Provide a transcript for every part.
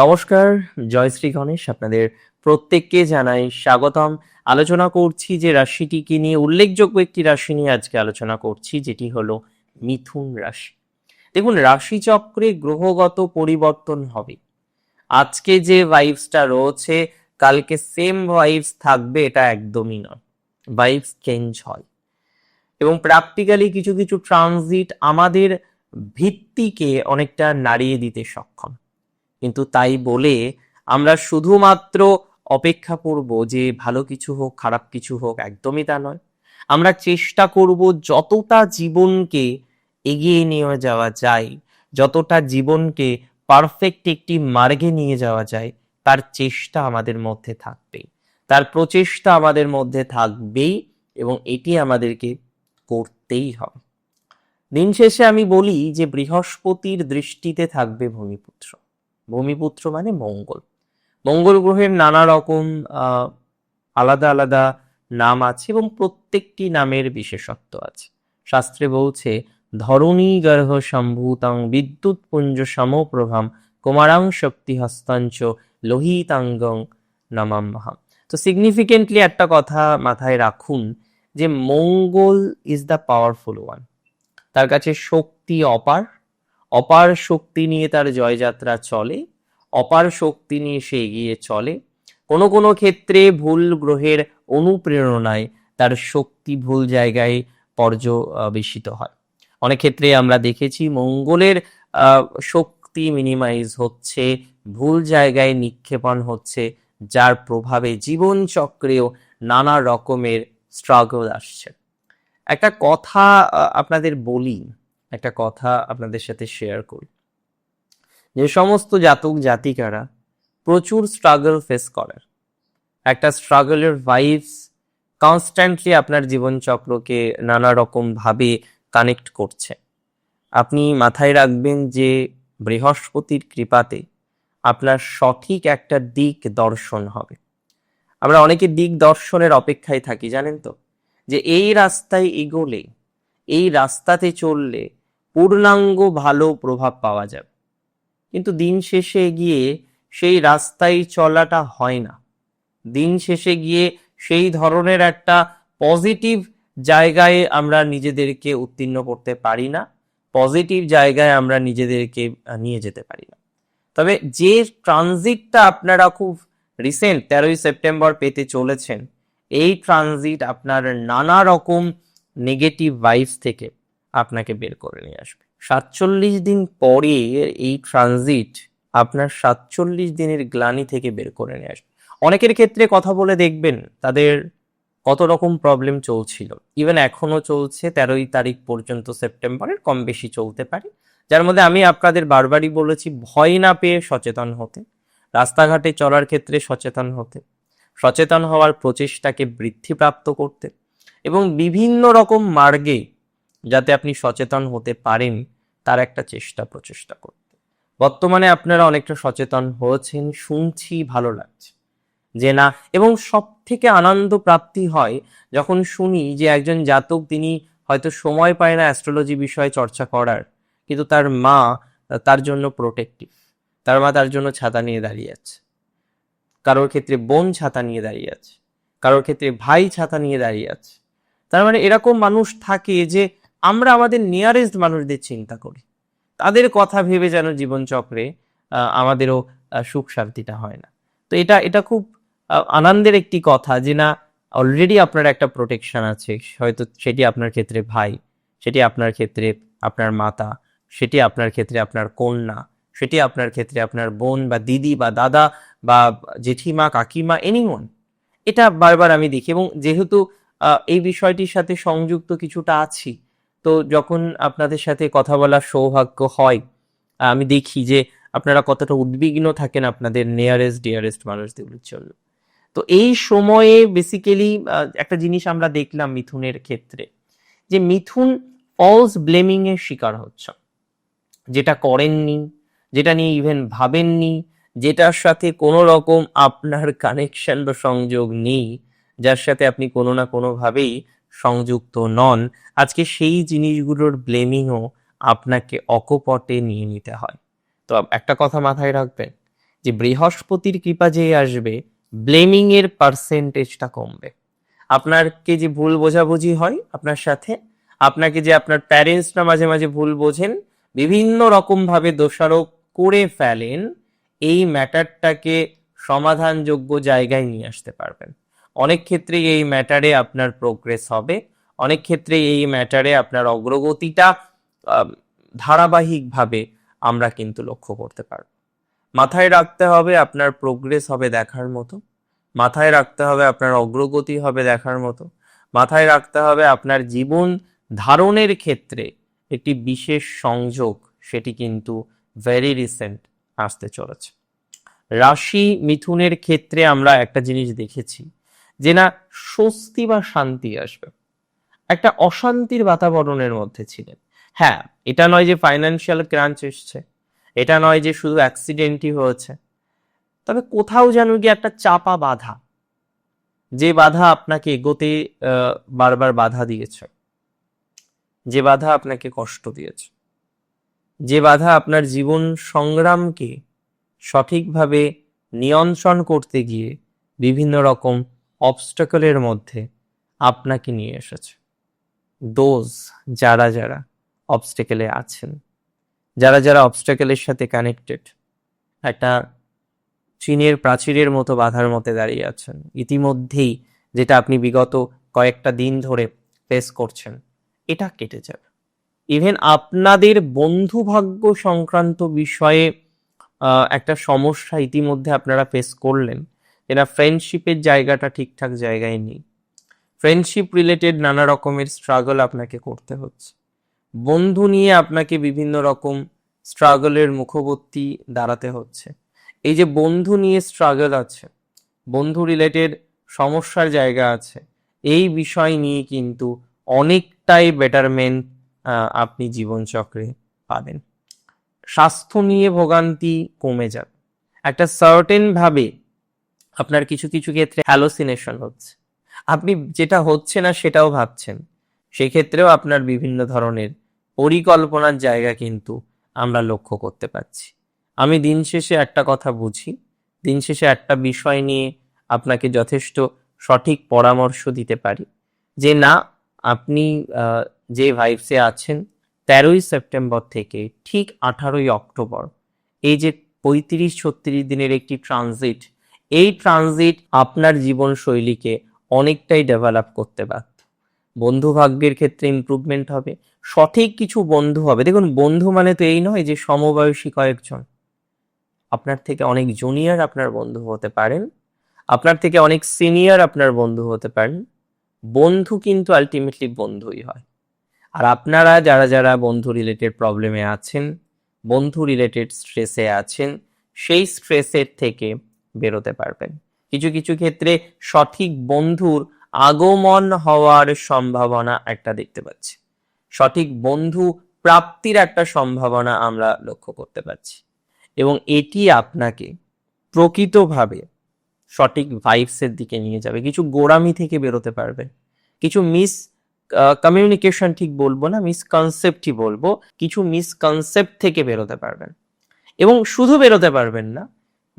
নমস্কার জয়শ্রী গণেশ আপনাদের প্রত্যেককে জানাই স্বাগতম। আলোচনা করছি যে রাশিটিকে নিয়ে, উল্লেখযোগ্য একটি রাশি নিয়ে আজকে আলোচনা করছি, যেটি হলো মিথুন রাশি। দেখুন, রাশিচক্রে গ্রহগত পরিবর্তন হবে। আজকে যে ভাইবসটা রয়েছে, কালকে সেম ভাইবস থাকবে, এটা একদমই নয়। ভাইবস চেঞ্জ হয়। এবং প্র্যাকটিক্যালি কিছু কিছু ট্রানজিট আমাদের ভিত্তিকে অনেকটা নাড়িয়ে দিতে সক্ষম। কিন্তু তাই বলে আমরা শুধুমাত্র অপেক্ষা করব যে ভালো কিছু হোক, খারাপ কিছু হোক, একদমই তা নয়। আমরা চেষ্টা করব যতটা জীবনকে এগিয়ে নিয়ে যাওয়া যায়, যতটা জীবনকে পারফেক্ট একটি মার্গে নিয়ে যাওয়া যায়, তার চেষ্টা আমাদের মধ্যে থাকবেই তার প্রচেষ্টা আমাদের মধ্যে থাকবেই এবং এটি আমাদেরকে করতেই হবে। দিন শেষে আমি বলি যে বৃহস্পতির দৃষ্টিতে থাকবে ভূমিপুত্র। ভূমিপুত্র মানে মঙ্গল। মঙ্গল গ্রহের নানা রকম আলাদা আলাদা নাম আছে এবং প্রত্যেকটি নামের বিশেষত্ব আছে। শাস্ত্রে বলছে, ধরণী গর্ভ সম্ভূতং বিদ্যুৎ পুঞ্জ সমপ্রভাম কুমারাং শক্তি হস্তাঞ্চ লোহিতাঙ্গং নমাম্যহাম তো সিগনিফিকেন্টলি একটা কথা মাথায় রাখুন যে Mangal is the powerful one তার কাছে শক্তি অপার অপার শক্তি নিয়ে তার জয়যাত্রা চলে, অপার শক্তি নিয়ে সে এগিয়ে চলে। কোনো কোনো ক্ষেত্রে ভুল গ্রহের অনুপ্রেরণায় তার শক্তি ভুল জায়গায় পর্যবেশিত হয়। অনেক ক্ষেত্রে আমরা দেখেছি মঙ্গলের শক্তি মিনিমাইজ হচ্ছে, ভুল জায়গায় নিক্ষেপণ হচ্ছে, যার প্রভাবে জীবন চক্রেও নানা রকমের স্ট্রাগল আসছে। একটা কথা আপনাদের বলি একটা কথা আপনাদের সাথে শেয়ার করি। যে সমস্ত জাতক জাতিকারা প্রচুর স্ট্রাগল ফেস করার একটা স্ট্রাগলের ভাইবস কনস্ট্যান্টলি আপনার জীবনচক্রকে নানা রকম ভাবে কানেক্ট করছে। আপনি মাথায় রাখবেন যে বৃহস্পতির কৃপাতে আপনার সঠিক একটা দিক দর্শন হবে। আমরা অনেকে দিক দর্শনের অপেক্ষায় থাকি, জানেন তো? যে এই রাস্তায় এগোলে, এই রাস্তাতে চললে পূর্ণাঙ্গ ভালো প্রভাব পাওয়া যাবে। কিন্তু দিন শেষে গিয়ে সেই রাস্তায় চলাটা হয় না। দিন শেষে গিয়ে সেই ধরনের একটা পজিটিভ জায়গায় আমরা নিজেদেরকে উত্তীর্ণ করতে পারি না, পজিটিভ জায়গায় আমরা নিজেদেরকে নিয়ে যেতে পারি না। তবে যে ট্রানজিটটা আপনারা খুব রিসেন্ট তেরোই সেপ্টেম্বর পেতে চলেছেন, এই ট্রানজিট আপনার নানা রকম নেগেটিভ ভাইবস থেকে আপনাকে বের করে নিয়ে আসবে। সাতচল্লিশ দিন পরে এই ট্রানজিট আপনার সাতচল্লিশ দিনের গ্লানি থেকে বের করে নিয়ে আসবে। অনেকের ক্ষেত্রে কথা বলে দেখবেন, তাদের কত রকম প্রবলেম চলছিল। ইভেন এখনও চলছে, তেরোই তারিখ পর্যন্ত সেপ্টেম্বরের কম বেশি চলতে পারে। যার মধ্যে আমি আপনাদের বারবারই বলেছি, ভয় না পেয়ে সচেতন হতে। রাস্তাঘাটে চলার ক্ষেত্রে সচেতন হতে। সচেতন হওয়ার প্রচেষ্টাকে বৃদ্ধিপ্রাপ্ত করতে। এবং বিভিন্ন রকম মার্গে যাতে আপনি সচেতন হতে পারেন, তার একটা চেষ্টা প্রচেষ্টা করতে। বর্তমানে আপনারা অনেকটা সচেতন হয়েছেন, শুনছি, ভালো লাগছে। যে না, এবং সব থেকে আনন্দ প্রাপ্তি হয় যখন শুনি যে একজন জাতক, তিনি হয়তো সময় পায় না অ্যাস্ট্রোলজি বিষয়ে চর্চা করার, কিন্তু তার মা তার জন্য প্রোটেক্টিভ তার মা তার জন্য ছাতা নিয়ে দাঁড়িয়ে আছে। কারোর ক্ষেত্রে বোন ছাতা নিয়ে দাঁড়িয়ে আছে, কারোর ক্ষেত্রে ভাই ছাতা নিয়ে দাঁড়িয়ে আছে। তার মানে এরকম মানুষ থাকে যে আমরা আমাদের নিয়ারেস্ট মানুষদের চিন্তা করি। তাদের কথা ভেবে যেন জীবনচক্রে আমাদেরও সুখ শান্তিটা হয় না। তো এটা এটা খুব আনন্দের একটি কথা যে না অলরেডি আপনার একটা প্রোটেকশন আছে। হয়তো সেটি আপনার ক্ষেত্রে ভাই, সেটি আপনার ক্ষেত্রে আপনার মাতা, সেটি আপনার ক্ষেত্রে আপনার কন্যা, সেটি আপনার ক্ষেত্রে আপনার বোন বা দিদি বা দাদা বা জেঠিমা, কাকিমা এনিওয়ান এটা বারবার আমি দেখি এবং যেহেতু এই বিষয়টির সাথে সংযুক্ত কিছুটা আছি তো যখন আপনাদের সাথে কথা বলার সৌভাগ্য হয়, আমি দেখি যে আপনারা কতটা উদ্বিগ্ন থাকেন আপনাদের নিয়ারেস্ট ডিয়ারেস্ট মানুষদের জন্য। তো এই সময়ে বেসিক্যালি একটা জিনিস আমরা দেখলাম মিথুনের ক্ষেত্রে, যে মিথুন ফলস ব্লেমিং এর শিকার হচ্ছে। যেটা করেননি, যেটা নিয়ে ইভেন ভাবেননি, যেটার সাথে কোনো রকম আপনার কানেকশন বা সংযোগ নেই, যার সাথে আপনি কোনো না কোনোভাবেই সংযুক্ত নন, আজকে সেই জিনিসগুলোর ব্লেমিংও আপনাকে অকপটে নিয়ে নিতে হয়। তো একটা কথা মাথায় রাখবেন, যে বৃহস্পতির কৃপা যে আসবে ব্লেমিং এর পার্সেন্টেজটা কমবে। আপনারকে যে ভুল বোঝাবুঝি হয়, আপনার সাথে, আপনাকে যে আপনার প্যারেন্টসরা মাঝে মাঝে ভুল বোঝেন, বিভিন্ন রকম ভাবে দোষারোপ করে ফেলেন, এই ম্যাটারটাকে সমাধানযোগ্য জায়গায় নিয়ে আসতে পারবেন। অনেক ক্ষেত্রে এই ম্যাটারে আপনার প্রোগ্রেস হবে। অনেক ক্ষেত্রে এই ম্যাটারে আপনার অগ্রগতিটা ধারাবাহিকভাবে আমরা কিন্তু লক্ষ্য করতে পারব। মাথায় রাখতে হবে আপনার প্রোগ্রেস হবে দেখার মতো। মাথায় রাখতে হবে আপনার অগ্রগতি হবে দেখার মতো। মাথায় রাখতে হবে আপনার জীবন ধারণের ক্ষেত্রে একটি বিশেষ সংযোগ, সেটি কিন্তু ভেরি রিসেন্ট আসতে চলেছে। রাশি মিথুনের ক্ষেত্রে আমরা একটা জিনিস দেখেছি। যে না স্বস্তি বা শান্তি আসবে। একটা অশান্তির বাতাবরণের মধ্যে ছিলেন। হ্যাঁ এটা নয় যে ফাইন্যান্সিয়াল ক্রাঞ্চ এসছে, এটা নয় যে শুধু অ্যাক্সিডেন্টই হয়েছে। তবে কোথাও যেন কি একটা চাপা বাধা, যে বাধা আপনাকে এগোতে বারবার বাধা দিয়েছে। যে বাধা আপনাকে কষ্ট দিয়েছে। যে বাধা আপনার জীবন সংগ্রামকে সঠিকভাবে নিয়ন্ত্রণ করতে গিয়ে বিভিন্ন রকম অবস্টাকলের মধ্যে আপনাকে নিয়ে এসেছে। দোজ যারা যারা অবস্টেকেলে আছেন, যারা যারা অবস্টেকেলের সাথে কানেক্টেড একটা চীনের প্রাচীরের মতো বাধার মধ্যে দাঁড়িয়ে আছেন। ইতিমধ্যেই যেটা আপনি বিগত কয়েকটা দিন ধরে ফেস করছেন, এটা কেটে যাবে। ইভেন আপনাদের বন্ধু ভাগ্য সংক্রান্ত বিষয়ে একটা সমস্যা ইতিমধ্যে আপনারা ফেস করলেন যেটা ফ্রেন্ডশিপের জায়গাটা ঠিকঠাক জায়গায় নেই। ফ্রেন্ডশিপ রিলেটেড নানা রকমের স্ট্রাগল আপনাকে করতে হচ্ছে। বন্ধু নিয়ে আপনাকে বিভিন্ন রকম স্ট্রাগলের মুখবর্তী দাঁড়াতে হচ্ছে। এই যে বন্ধু নিয়ে স্ট্রাগল আছে, বন্ধু রিলেটেড সমস্যার জায়গা আছে, এই বিষয় নিয়ে কিন্তু অনেকটাই বেটারমেন্ট আপনি জীবনচক্রে পাবেন। স্বাস্থ্য নিয়ে ভোগান্তি কমে যাবে। একটা সার্টেন ভাবে আপনার কিছু কিছু ক্ষেত্রে হ্যালোসিনেশন হচ্ছে। আপনি যেটা হচ্ছে না সেটাও ভাবছেন। সেক্ষেত্রেও আপনার বিভিন্ন ধরনের পরিকল্পনার জায়গা কিন্তু আমরা লক্ষ্য করতে পারছি। আমি দিন শেষে একটা কথা বুঝি। দিন শেষে একটা বিষয় নিয়ে আপনাকে যথেষ্ট সঠিক পরামর্শ দিতে পারি। যে না, আপনি যে ভাইবসে আছেন, তেরোই সেপ্টেম্বর থেকে ঠিক আঠারোই অক্টোবর, এই যে পঁয়ত্রিশ ছত্রিশ দিনের একটি ট্রানজিট এই ট্রানজিট আপনার জীবনশৈলীকে অনেকটাই ডেভেলপ করতে পারত। বন্ধু ভাগ্যের ক্ষেত্রে ইমপ্রুভমেন্ট হবে, সঠিক কিছু বন্ধু হবে। দেখুন, বন্ধু মানে তো এই নয় যে সমবয়সী কয়েকজন। আপনার থেকে অনেক জুনিয়র আপনার বন্ধু হতে পারেন, আপনার থেকে অনেক সিনিয়র আপনার বন্ধু হতে পারেন। বন্ধু কিন্তু আলটিমেটলি বন্ধুই হয়। আর আপনারা যারা যারা বন্ধু রিলেটেড প্রবলেমে আছেন, বন্ধু রিলেটেড স্ট্রেসে আছেন, সেই স্ট্রেসের থেকে বেরোতে পারবেন। কিছু কিছু ক্ষেত্রে সঠিক বন্ধুর আগমন হওয়ার সম্ভাবনা একটা দেখতে পাচ্ছি। সঠিক বন্ধু প্রাপ্তির একটা সম্ভাবনা আমরা লক্ষ্য করতে পারছি। এবং এটি আপনাকে প্রকৃতভাবে সঠিক ভাইবসের দিকে নিয়ে যাবে। কিছু গোড়ামি থেকে বেরোতে পারবে কিছু মিস কমিউনিকেশন ঠিক বলব না মিসকনসেপ্টই বলব। কিছু মিসকনসেপ্ট থেকে বেরোতে পারবেন। এবং শুধু বেরোতে পারবেন না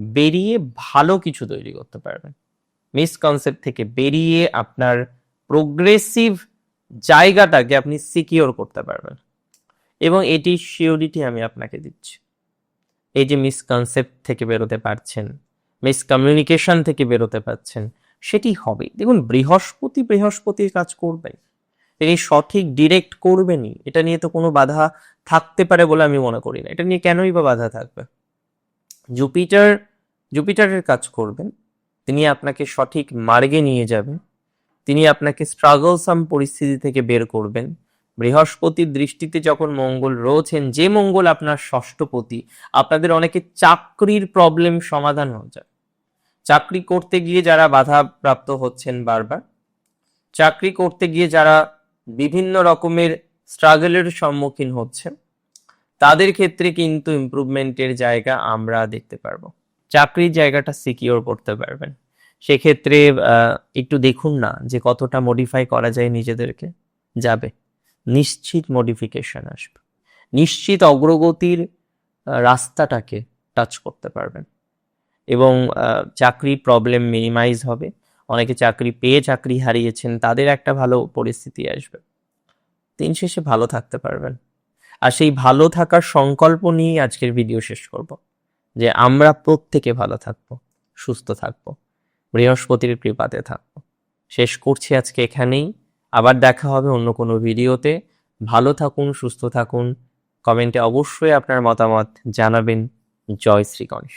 বেরিয়ে ভালো কিছু তৈরি করতে পারবেন। মিসকনসেপ্ট থেকে বেরিয়ে আপনার প্রোগ্রেসিভ জায়গাটাকে আপনি সিকিওর করতে পারবেন। এবং এটি শিওরিটি আমি আপনাকে দিচ্ছি। এই যে মিসকনসেপ্ট থেকে বেরোতে পারছেন মিসকমিউনিকেশন থেকে বেরোতে পারছেন, সেটি হবে। দেখুন, বৃহস্পতি বৃহস্পতির কাজ করবেন। তিনি সঠিক ডিরেক্ট করবেনই। এটা নিয়ে তো কোনো বাধা থাকতে পারে বলে আমি মনে করি না। এটা নিয়ে কেনই বা বাধা থাকবে? জুপিটার জুপিটারের কাজ করবেন, তিনি আপনাকে সঠিক মার্গে নিয়ে যাবেন, তিনি আপনাকে স্ট্রাগলসাম পরিস্থিতি থেকে বের করবেন। বৃহস্পতির দৃষ্টিতে যখন মঙ্গল রয়েছেন, যে মঙ্গল আপনার ষষ্ঠপতি আপনাদের অনেকে চাকরির প্রবলেম সমাধান হয়ে যায়। চাকরি করতে গিয়ে যারা বাধা প্রাপ্ত হচ্ছেন বারবার, চাকরি করতে গিয়ে যারা বিভিন্ন রকমের স্ট্রাগলের সম্মুখীন হচ্ছেন, তাদের ক্ষেত্রে কিন্তু ইমপ্রুভমেন্টের জায়গা আমরা দেখতে পারব। চাকরির জায়গাটা সিকিওর করতে পারবেন। সেক্ষেত্রে একটু দেখুন না যে কতটা মডিফাই করা যায় নিজেদেরকে যাবে। নিশ্চিত মডিফিকেশন আসবে। নিশ্চিত অগ্রগতির রাস্তাটাকে টাচ করতে পারবেন। এবং আহ, চাকরির প্রবলেম মিনিমাইজ হবে। অনেকে চাকরি পেয়ে চাকরি হারিয়েছেন তাদের একটা ভালো পরিস্থিতি আসবে। দিন শেষে ভালো থাকতে পারবেন। আর সেই ভালো থাকার সংকল্প নিয়েই আজকের ভিডিও শেষ করব। যে আমরা প্রত্যেকে ভালো থাকব, সুস্থ থাকব, বৃহস্পতির কৃপাতে থাকব। শেষ করছি আজকে এখানেই। আবার দেখা হবে অন্য কোনো ভিডিওতে। ভালো থাকুন, সুস্থ থাকুন। কমেন্টে অবশ্যই আপনার মতামত জানাবেন। জয় শ্রী গণেশ।